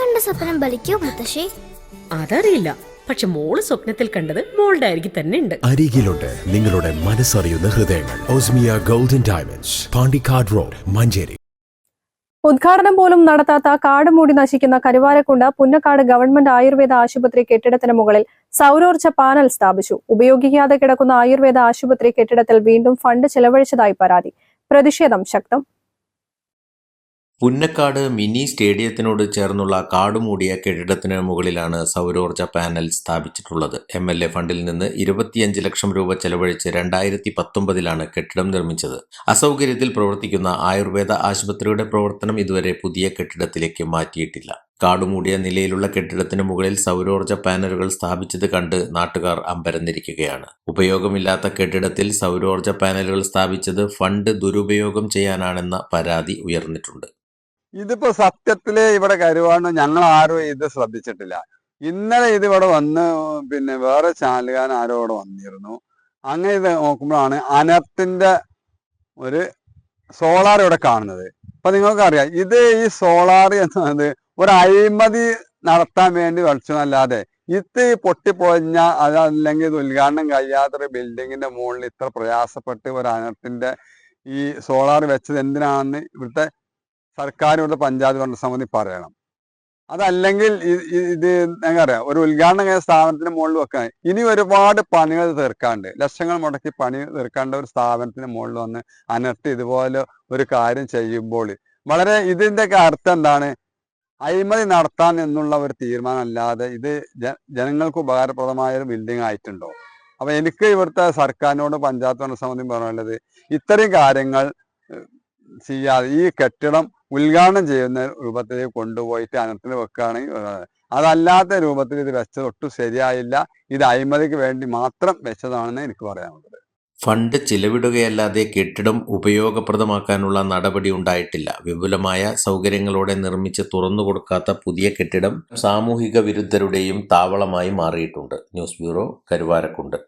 കണ്ട സ്വപ്നം ബലിക്കോ മുത്തശ്ശി? അതറിയില്ല. പക്ഷെ മോൾ സ്വപ്നത്തിൽ കണ്ടത് മോളുടെ അരികിൽ തന്നെ ഉണ്ട്. അരികിലുണ്ട് നിങ്ങളുടെ മനസ്സറിയുന്ന ഹൃദയങ്ങൾ. Osmiya golden diamonds Pandikkad road Manjeri. ഉദ്ഘാടനം പോലും നടത്താത്ത കാട് മൂടി നശിക്കുന്ന കരുവാരക്കുണ്ട് പുന്നക്കാട് ഗവൺമെന്റ് ആയുർവേദ ആശുപത്രി കെട്ടിടത്തിന് മുകളിൽ സൗരോർജ പാനൽ സ്ഥാപിച്ചു. ഉപയോഗിക്കാതെ കിടക്കുന്ന ആയുർവേദ ആശുപത്രി കെട്ടിടത്തിൽ വീണ്ടും ഫണ്ട് ചെലവഴിച്ചതായി പരാതി. പ്രതിഷേധം ശക്തം. പുന്നക്കാട് മിനി സ്റ്റേഡിയത്തിനോട് ചേർന്നുള്ള കാടുമൂടിയ കെട്ടിടത്തിന് മുകളിലാണ് സൗരോർജ പാനൽ സ്ഥാപിച്ചിട്ടുള്ളത്. എം എൽ എ ഫണ്ടിൽ നിന്ന് ഇരുപത്തിയഞ്ച് ലക്ഷം രൂപ ചെലവഴിച്ച് രണ്ടായിരത്തി പത്തൊമ്പതിലാണ് കെട്ടിടം നിർമ്മിച്ചത്. അസൗകര്യത്തിൽ പ്രവർത്തിക്കുന്ന ആയുർവേദ ആശുപത്രിയുടെ പ്രവർത്തനം ഇതുവരെ പുതിയ കെട്ടിടത്തിലേക്ക് മാറ്റിയിട്ടില്ല. കാടുമൂടിയ നിലയിലുള്ള കെട്ടിടത്തിന് മുകളിൽ സൗരോർജ പാനലുകൾ സ്ഥാപിച്ചത് കണ്ട് നാട്ടുകാർ അമ്പരന്നിരിക്കുകയാണ്. ഉപയോഗമില്ലാത്ത കെട്ടിടത്തിൽ സൗരോർജ പാനലുകൾ സ്ഥാപിച്ചത് ഫണ്ട് ദുരുപയോഗം ചെയ്യാനാണെന്ന പരാതി ഉയർന്നിട്ടുണ്ട്. ഇതിപ്പോ സത്യത്തിൽ ഇവിടെ കരുവാണ് ഞങ്ങൾ ആരും ഇത് ശ്രദ്ധിച്ചിട്ടില്ല. ഇന്നലെ ഇത് ഇവിടെ വന്ന് പിന്നെ വേറെ ചാനലുകാരൻ ആരോ ഇവിടെ വന്നിരുന്നു. അങ്ങനെ ഇത് നോക്കുമ്പോഴാണ് അനർത്തിന്റെ ഒരു സോളാർ ഇവിടെ കാണുന്നത്. അപ്പൊ നിങ്ങൾക്കറിയാം ഇത് ഈ സോളാർ എന്നത് ഒരു അഴിമതി നടത്താൻ വേണ്ടി വലിച്ചതല്ലാതെ ഇത് പൊട്ടിപ്പൊഴിഞ്ഞ അതല്ലെങ്കിൽ ഇത് ഉദ്ഘാടനം കഴിയാത്തൊരു ബിൽഡിങ്ങിന്റെ മുകളിൽ ഇത്ര പ്രയാസപ്പെട്ട് ഒരു അനർത്തിന്റെ ഈ സോളാർ വെച്ചത് എന്തിനാണെന്ന് ഇവിടുത്തെ സർക്കാർ പഞ്ചായത്ത് ഭരണസമിതി പറയണം. അതല്ലെങ്കിൽ ഇത് പറയാ ഒരു ഉദ്ഘാടനം കഴിഞ്ഞ സ്ഥാപനത്തിന് മുകളിൽ വെക്കാൻ. ഇനി ഒരുപാട് പണികൾ തീർക്കാണ്ട് ലക്ഷങ്ങൾ മുടക്കി പണി തീർക്കാണ്ട ഒരു സ്ഥാപനത്തിന് മുകളിൽ വന്ന് അനർട്ട് ഇതുപോലെ ഒരു കാര്യം ചെയ്യുമ്പോൾ. വളരെ ഇതിന്റെ അർത്ഥം എന്താണ്? അഴിമതി നടത്താൻ എന്നുള്ള ഒരു തീരുമാനം അല്ലാതെ ഇത് ജനങ്ങൾക്ക് ഉപകാരപ്രദമായ ഒരു ബിൽഡിംഗ് ആയിട്ടുണ്ടോ? അപ്പൊ എനിക്ക് ഇവിടുത്തെ സർക്കാരിനോട് പഞ്ചായത്ത് ഭരണസമിതി പറയാനുള്ളത് ഇത്രയും കാര്യങ്ങൾ ചെയ്യാതെ ഈ കെട്ടിടം ഉദ്ഘാടനം ചെയ്യുന്ന രൂപത്തിലേക്ക് കൊണ്ടുപോയിട്ട് അനത്തിന് വെക്കുകയാണെങ്കിൽ അതല്ലാത്ത രൂപത്തിൽ ഇത് വെച്ചത് ഒട്ടും ശരിയായില്ല. ഇത് അഴിമതിക്ക് വേണ്ടി മാത്രം വെച്ചതാണെന്ന് എനിക്ക് പറയാനുള്ളത്. ഫണ്ട് ചിലവിടുകയല്ലാതെ കെട്ടിടം ഉപയോഗപ്രദമാക്കാനുള്ള നടപടി ഉണ്ടായിട്ടില്ല. വിപുലമായ സൗകര്യങ്ങളോടെ നിർമ്മിച്ച് തുറന്നു കൊടുക്കാത്ത പുതിയ കെട്ടിടം സാമൂഹിക വിരുദ്ധരുടെയും താവളമായി മാറിയിട്ടുണ്ട്. News bureau Karuvarakundu.